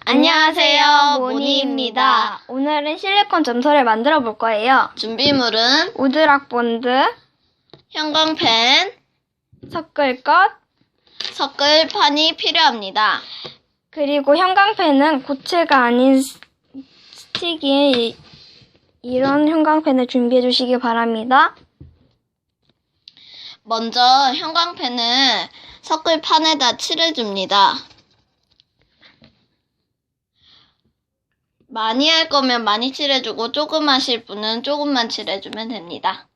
안녕하세요, 모니입니다. 오늘은 실리콘 점토를 만들어 볼 거예요. 준비물은 우드락 본드, 형광펜, 섞을 것, 섞을 판이 필요합니다. 그리고 형광펜은 고체가 아닌 스- 스틱이 이런 형광펜을 준비해 주시기 바랍니다. 먼저 형광펜을 섞을 판에다 칠해줍니다. 많이 할 거면 많이 칠해주고 조금 하실 분은 조금만 칠해주면 됩니다.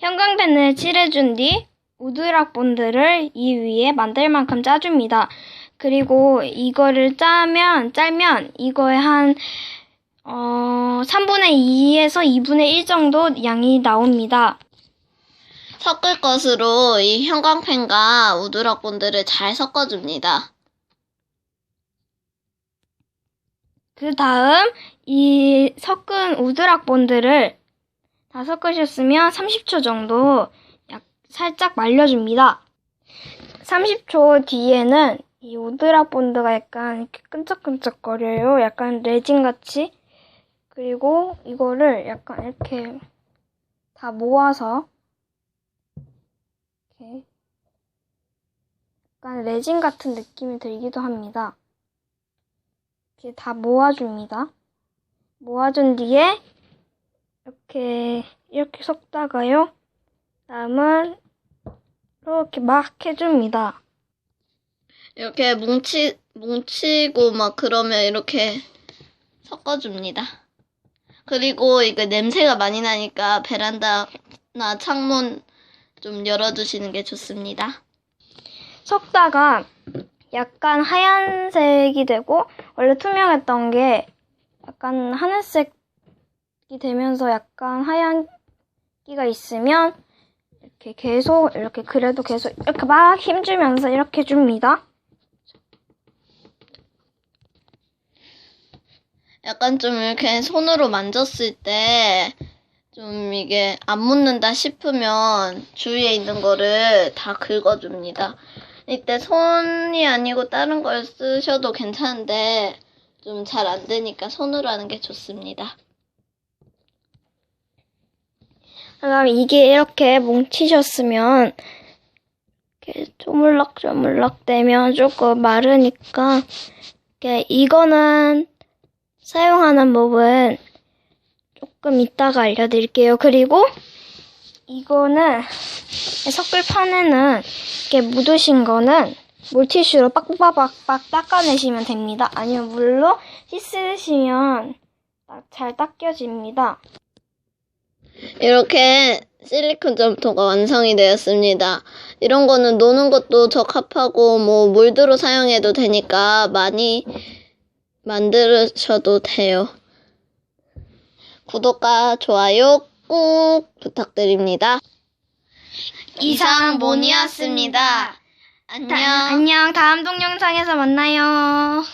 형광펜을 칠해준 뒤 우드락 본드를 이 위에 만들 만큼 짜줍니다. 그리고 이거를 짜면 짤면 이거에 한 어, 3분의 2에서 2분의 1 정도 양이 나옵니다. 섞을 것으로 이 형광펜과 우드락 본드를 잘 섞어줍니다. 그 다음 이 섞은 우드락 본드를 다 섞으셨으면 30초 정도 약 살짝 말려줍니다. 30초 뒤에는 이 우드락 본드가 약간 이렇게 끈적끈적거려요. 약간 레진 같이. 그리고 이거를 약간 이렇게 다 모아서 이렇게 약간 레진 같은 느낌이 들기도 합니다. 이렇게 다 모아줍니다. 모아준 뒤에 이렇게 이렇게 섞다가요. 다음은 이렇게 막 해줍니다. 이렇게 뭉치, 뭉치고 막 그러면 이렇게 섞어줍니다. 그리고 이거 냄새가 많이 나니까 베란다나 창문 좀 열어주시는 게 좋습니다. 섞다가 약간 하얀색이 되고 원래 투명했던 게 약간 하늘색이 되면서 약간 하얀 기가 있으면 이렇게 계속 이렇게 그래도 계속 이렇게 막 힘주면서 이렇게 줍니다. 약간 좀 이렇게 손으로 만졌을 때 좀 이게 안 묻는다 싶으면 주위에 있는 거를 다 긁어줍니다. 이때 손이 아니고 다른 걸 쓰셔도 괜찮은데 좀 잘 안 되니까 손으로 하는 게 좋습니다. 그다음 이게 이렇게 뭉치셨으면 이렇게 쪼물락쪼물락 되면 조금 마르니까 이렇게 이거는 사용하는 법은 조금 이따가 알려드릴게요. 그리고 이거는 섞을 판에는 이렇게 묻으신 거는 물티슈로 빡빡빡빡 닦아내시면 됩니다. 아니면 물로 씻으시면 잘 닦여집니다. 이렇게 실리콘 점토가 완성이 되었습니다. 이런 거는 노는 것도 적합하고 뭐 몰드로 사용해도 되니까 많이 만드셔도 돼요. 구독과 좋아요 꾹 부탁드립니다. 이상 모니였습니다. 안녕. 안녕. 다음 동영상에서 만나요.